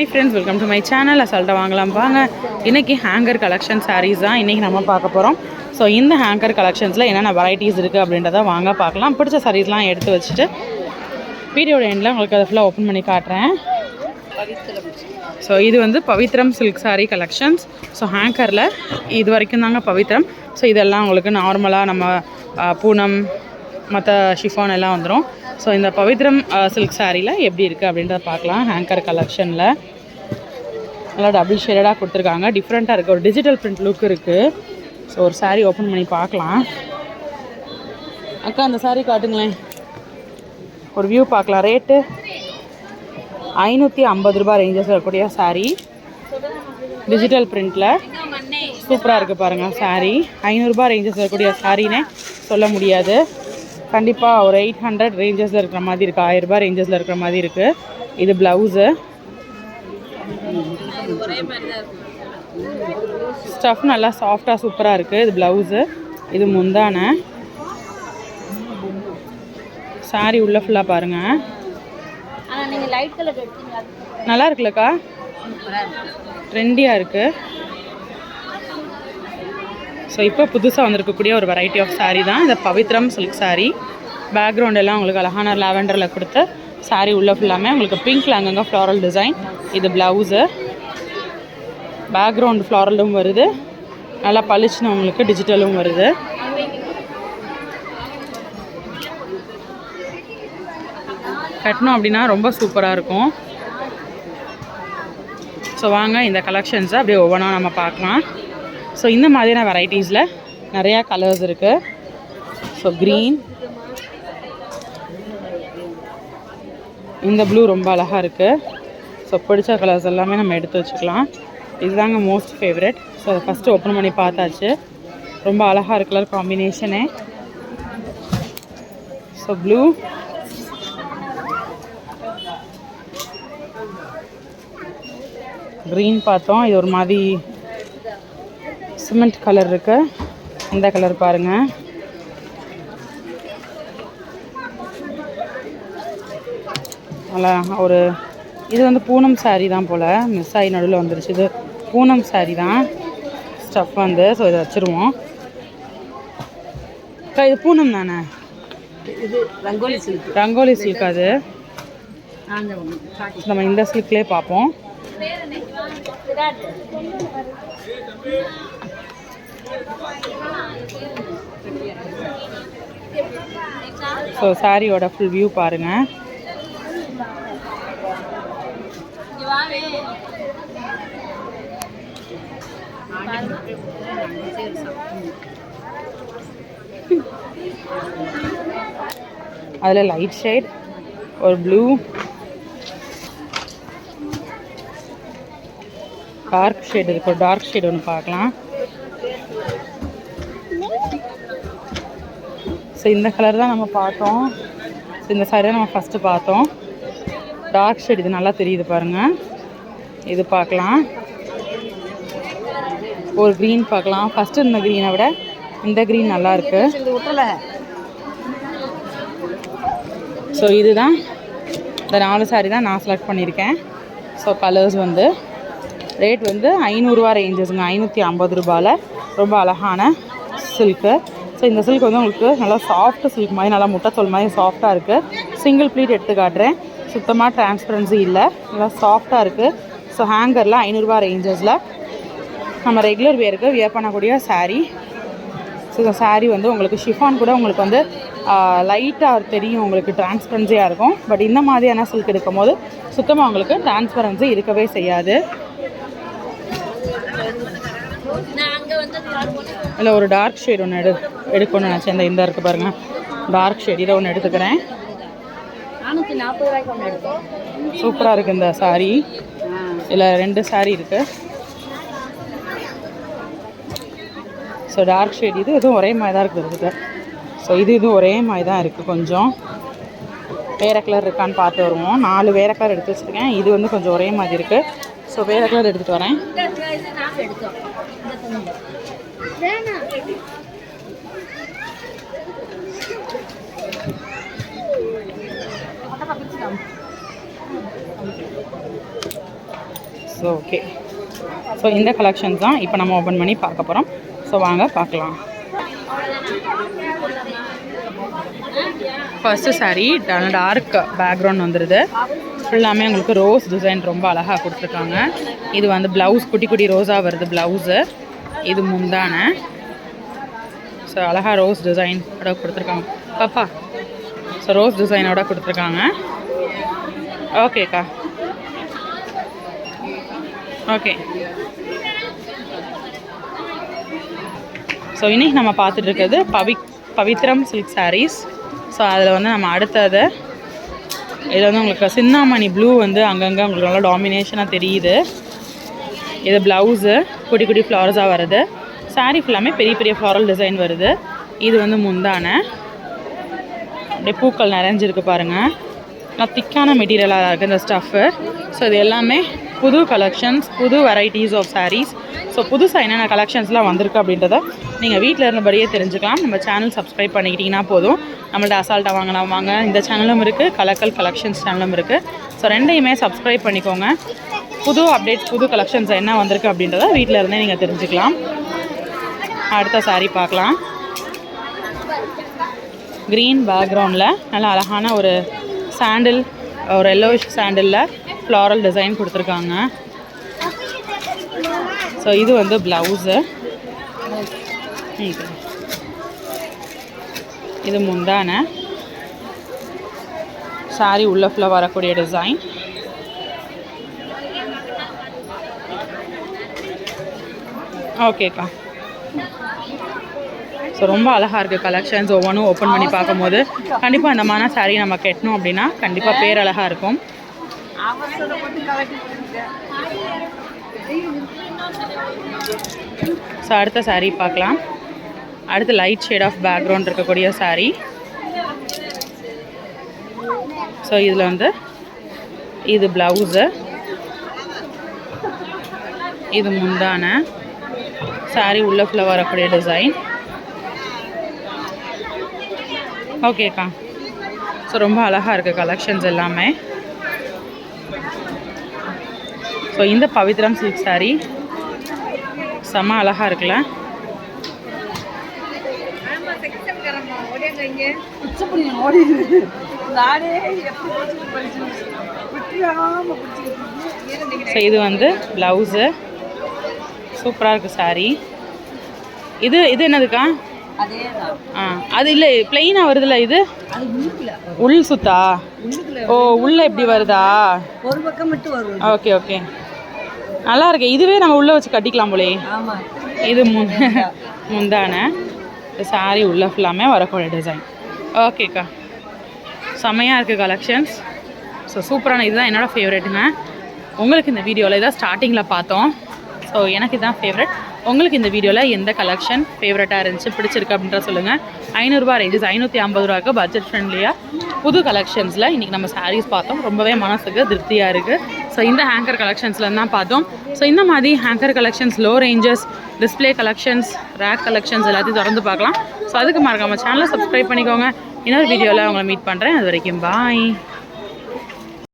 Hi friends welcome to my channel அசால்ட்டாக வாங்கலாம். வாங்க. இன்றைக்கி ஹேங்கர் கலெக்ஷன் சாரீஸ் தான் இன்றைக்கி நம்ம பார்க்க போகிறோம் ஸோ இந்த ஹேங்கர் கலெக்ஷன்ஸில் என்னென்ன வெரைட்டிஸ் இருக்குது அப்படின்றத வாங்க பார்க்கலாம். பிடிச்ச சாரீஸ்லாம் எடுத்து வச்சுட்டு வீடியோட எண்டில் உங்களுக்கு அதை ஃபுல்லாக ஓப்பன் பண்ணி காட்டுறேன். ஸோ இது வந்து Pavithram silk sari collections so ஹேங்கரில் இது வரைக்கும் தாங்க பவித்ரம். ஸோ இதெல்லாம் உங்களுக்கு நார்மலாக நம்ம பூனம் மற்ற ஷிஃபான் எல்லாம் வந்துடும் ஸோ இந்த பவித்ரம் சில்க் சாரியில் எப்படி இருக்குது அப்படின்றத பார்க்கலாம். ஹேங்கர் கலெக்ஷனில் நல்லா டபுள் ஷேடடாக கொடுத்துருக்காங்க. டிஃப்ரெண்ட்டாக இருக்குது ஒரு டிஜிட்டல் பிரிண்ட் லுக் இருக்குது ஸோ ஒரு சாரீ ஓப்பன் பண்ணி பார்க்கலாம். அக்கா அந்த சாரீ காட்டுங்களேன். ஒரு வியூ பார்க்கலாம். ரேட்டு ஐநூற்றி ஐம்பது ரூபாய் ரேஞ்சஸ் இருக்கக்கூடிய சாரீ டிஜிட்டல் பிரிண்டில் சூப்பராக இருக்குது பாருங்கள் சாரீ ஐநூறுரூபா ரேஞ்சஸ் வரக்கூடிய சாரீனே சொல்ல முடியாது. கண்டிப்பாக ஒரு எயிட் ஹண்ட்ரட் ரேஞ்சஸில் இருக்கிற மாதிரி இருக்குது ஆயிரரூபா ரேஞ்சஸில் இருக்கிற மாதிரி இருக்குது இது ப்ளவுஸு ஸ்டஃப் நல்லா சாஃப்டாக சூப்பராக இருக்குது இது ப்ளவுஸு இது முந்தான. Saree உள்ள ஃபுல்லாக பாருங்கள் நல்லா இருக்குல்லக்கா. ட்ரெண்டியாக இருக்குது ஸோ இப்போ புதுசாக வந்திருக்கக்கூடிய ஒரு வெரைட்டி ஆஃப் saree தான். இந்த பவித்ரம் சில்க் saree. பேக்ரவுண்ட் எல்லாம் உங்களுக்கு அழகான லாவெண்டரில் கொடுத்து saree உள்ள ஃபுல்லாமே உங்களுக்கு பிங்க்ல அங்கங்கே ஃப்ளாரல் டிசைன் இது ப்ளவுஸு பேக்ரவுண்ட் ஃப்ளாரலும் வருது. நல்லா பளிச்சுன்னு உங்களுக்கு டிஜிட்டலும் வருது. கட்டணும் அப்படின்னா ரொம்ப சூப்பராக இருக்கும். ஸோ வாங்க இந்த கலெக்ஷன்ஸை அப்படியே ஒவ்வொன்றா நம்ம பார்க்கலாம். ஸோ இந்த மாதிரியான வெரைட்டிஸில் நிறையா கலர்ஸ் இருக்குது ஸோ க்ரீன் இந்த ப்ளூ ரொம்ப அழகாக இருக்குது ஸோ பிடிச்ச கலர்ஸ் எல்லாமே நம்ம எடுத்து வச்சுக்கலாம். இதுதாங்க மோஸ்ட் ஃபேவரட் ஸோ அதை ஃபஸ்ட்டு ஓப்பன் பண்ணி பார்த்தாச்சு. ரொம்ப அழகாக இருக்கு கலர் காம்பினேஷனே ஸோ ப்ளூ க்ரீன் பார்த்தோம். இது ஒரு மாதிரி சிமெண்ட் கலர் இருக்கு. இந்த கலர் பாருங்க. நல்லா ஒரு இது வந்து பூனம் saree தான் போல். மிஸ் ஆகி நடுவில் வந்துருச்சு. இது பூனம் saree தான். ஸ்டஃப் வந்து ஸோ இதை வச்சுருவோம். இது பூனம் தானே? இது ரங்கோலி சில்க் ரங்கோலி சில்க் அது. நம்ம இந்த சில்க்லேயே பார்ப்போம். ஸோ சாரியோட ஃபுல் வியூ பாருங்கள் அதில் லைட் ஷேட் ஒரு ப்ளூ டார்க் ஷேட் இருக்கு ஒரு டார்க் ஷேட் ஒன்று பார்க்கலாம். ஸோ இந்த கலர் தான் நம்ம பார்த்தோம். ஸோ இந்த சாரி தான் நம்ம ஃபஸ்ட்டு பார்த்தோம். டார்க் ஷேட் இது நல்லா தெரியுது பாருங்கள் இது பார்க்கலாம். ஒரு க்ரீன் பார்க்கலாம். ஃபஸ்ட்டு இருந்த க்ரீனை விட இந்த க்ரீன் நல்லா இருக்கு. ஸோ இதுதான். இந்த நாலு சாரி தான் நான் செலக்ட் பண்ணியிருக்கேன். ஸோ கலர்ஸ் வந்து ரேட் வந்து ஐநூறுரூவா ரேஞ்சஸுங்க ஐநூற்றி ஐம்பது ரூபாயில் ரொம்ப அழகான சில்க்கு ஸோ இந்த சில்க் வந்து உங்களுக்கு நல்லா சாஃப்ட் சில்க் மாதிரி நல்லா முட்டைத்தோல் மாதிரி சாஃப்டாக இருக்குது சிங்கிள் ப்ளீட் எடுத்து காட்டுறேன். சுத்தமாக டிரான்ஸ்பரன்சி இல்லை. நல்லா சாஃப்டாக இருக்குது ஸோ ஹேங்கரில் ஐநூறுரூவா ரேஞ்சஸில் நம்ம ரெகுலர் வேருக்கு வியர் பண்ணக்கூடிய saree. ஸோ இந்த saree வந்து உங்களுக்கு ஷிஃபான் கூட உங்களுக்கு வந்து லைட்டாக தெரியும் உங்களுக்கு டிரான்ஸ்பரன்சியாக இருக்கும். பட் இந்த மாதிரியான சில்க் எடுக்கும் போது சுத்தமாக உங்களுக்கு டிரான்ஸ்பரன்சி இருக்கவே செய்யாது. இல்லை ஒரு டார்க் ஷேட் ஒன்று எடு எடுக்கணும்னு நினச்சேன். இந்த இந்த இருக்குது பாருங்கள் டார்க் ஷேட் இதை ஒன்று எடுத்துக்கிறேன். சூப்பராக இருக்குது இந்த saree. இதில் ரெண்டு saree இருக்குது ஸோ டார்க் ஷேட் இது இதுவும் ஒரே மாதிரி தான் இருக்குது இருக்குது ஸோ இது இது ஒரே மாதிரி தான் இருக்குது கொஞ்சம். வேறு கலர் இருக்கான்னு பார்த்து வருவோம். நாலு வேறு கலர் எடுத்து வச்சுருக்கேன். இது வந்து கொஞ்சம் ஒரே மாதிரி இருக்குது ஸோ வேறு கலர் எடுத்துகிட்டு வரேன். ஸோ ஓகே ஸோ இந்த கலெக்ஷன்ஸ் தான் இப்போ நம்ம ஓப்பன் பண்ணி பார்க்க போகிறோம் ஸோ வாங்க பார்க்கலாம். ஃபஸ்ட்டு சாரீ டார்க் பேக்ரவுண்ட் வந்துடுது ஃபுல்லாமே உங்களுக்கு ரோஸ் டிசைன் ரொம்ப அழகாக கொடுத்துருக்காங்க. இது வந்து ப்ளவுஸ் குட்டி குட்டி ரோஸாக வருது ப்ளவுஸு இது முந்தான. ஸோ அழகாக ரோஸ் டிசைனோட கொடுத்துருக்காங்க. பாப்பா. ஸோ ரோஸ் டிசைனோட கொடுத்துருக்காங்க. ஓகேக்கா ஓகே ஸோ இன்றைக்கி நம்ம பார்த்துட்டு இருக்கிறது பவி பவித்ரம் சில்க் சாரீஸ் ஸோ அதில் வந்து நம்ம அடுத்தது இதில் வந்து உங்களுக்கு சின்னாமணி ப்ளூ வந்து அங்கங்கே உங்களுக்கு நல்லா டாமினேஷனாக தெரியுது. இது ப்ளவுஸு குட்டி குட்டி ஃப்ளவர்ஸாக வருது. சாரீ ஃபுல்லாமே பெரிய பெரிய ஃப்ளாரல் டிசைன் வருது. இது வந்து முந்தான. அப்படியே பூக்கள் நிறைஞ்சிருக்கு பாருங்கள் நல்லா திக்கான மெட்டீரியலாக இருக்குது இந்த ஸ்டஃப்பு ஸோ இது எல்லாமே புது கலெக்ஷன்ஸ் புது வெரைட்டிஸ் ஆஃப் சாரீஸ் ஸோ புதுசாக என்னென்ன கலெக்ஷன்ஸ்லாம் வந்திருக்கு அப்படின்றத நீங்கள் வீட்டில் இருந்தபடியே தெரிஞ்சுக்கலாம். நம்ம சேனல் சப்ஸ்கிரைப் பண்ணிக்கிட்டிங்கன்னா போதும். நம்மள்ட்ட அசால்ட்டாக வாங்கலாம் வாங்க. இந்த சேனலும் இருக்குது கலக்கல் கலெக்ஷன்ஸ் சேனலும் இருக்குது ஸோ ரெண்டையுமே சப்ஸ்கிரைப் பண்ணிக்கோங்க. புது அப்டேட்ஸ் புது கலெக்ஷன்ஸ் என்ன வந்திருக்கு அப்படின்றத வீட்டில் இருந்தே நீங்கள் தெரிஞ்சுக்கலாம். அடுத்த சாரீ பார்க்கலாம். க்ரீன் பேக்ரவுண்டில் நல்ல அழகான ஒரு சாண்டில் ஒரு எல்லோஷ் சாண்டிலில் ஃப்ளாரல் டிசைன் கொடுத்துருக்காங்க. ஸோ இது வந்து ப்ளவுஸு இது. முந்தான. சாரி உள்ள ஃபுல்லாக வரக்கூடிய டிசைன் ஓகேக்கா ஸோ ரொம்ப அழகாக இருக்குது கலெக்ஷன்ஸ் ஒவ்வொன்றும் ஓப்பன் பண்ணி பார்க்கும்போது. கண்டிப்பாக இந்த மாதிரி நம்ம கட்டணும் அப்படின்னா கண்டிப்பாக ஸோ அடுத்த சாரீ பார்க்கலாம். அடுத்து லைட் ஷேட் ஆஃப் பேக்ரவுண்ட் இருக்கக்கூடிய சாரீ ஸோ இதில் வந்து இது ப்ளவுஸு இது முந்தான. சாரீ உள்ள ஃபுல்லாக வரக்கூடிய டிசைன் ஓகேக்கா ஸோ ரொம்ப அழகாக இருக்குது கலெக்ஷன்ஸ் எல்லாமே. ஸோ இந்த பவித்ரம் சில்க் saree. செம்ம அழகாக இருக்குல்ல? ஸோ இது வந்து ப்ளவுஸு சூப்பராக இருக்குது saree. இது இது என்னதுக்கா? ஆ அது இல்லை பிளெயினாக வருதுல்ல இது? உள் சுத்தா? ஓ உள்ள எப்படி வருதா? ஒரு பக்கம் மட்டும் வரும் ஓகே ஓகே. நல்லா இருக்கு. இதுவே நம்ம உள்ள வச்சு கட்டிக்கலாம் போலே இது முந்தான. saree உள்ள ஃபுல்லாமே வரக்கூடிய டிசைன் ஓகேக்கா செம்மையாக இருக்குது கலெக்ஷன்ஸ் ஸோ சூப்பரான இதுதான் என்னோடய ஃபேவரெட்டுங்க உங்களுக்கு இந்த வீடியோவில் இதான் ஸ்டார்டிங்கில் பார்த்தோம். ஸோ எனக்கு இதுதான் ஃபேவரட் உங்களுக்கு இந்த வீடியோவில் எந்த கலெக்ஷன் ஃபேவரட்டாக இருந்துச்சு பிடிச்சிருக்கு அப்படின்ற சொல்லுங்கள் ஐநூறுரூவா ரேஞ்சஸ் ஐநூற்றி ஐம்பது ரூபாய்க்கு பட்ஜெட் ஃப்ரெண்ட்லியாக புது கலெக்ஷன்ஸில் இன்றைக்கி நம்ம சாரீஸ் பார்த்தோம். ரொம்பவே மனசுக்கு திருப்தியாக இருக்குது ஸோ இந்த ஹேங்கர் கலெக்ஷன்ஸில் தான் பார்த்தோம். ஸோ இந்த மாதிரி hanger collections low ranges display collections rack collections எல்லாத்தையும் திறந்து பார்க்கலாம். ஸோ அதுக்கு மறக்காமல் சேனலை சப்ஸ்கிரைப் பண்ணிக்கோங்க. இன்னொரு வீடியோவில் உங்களை மீட் பண்ணுறேன் அது வரைக்கும் பாய்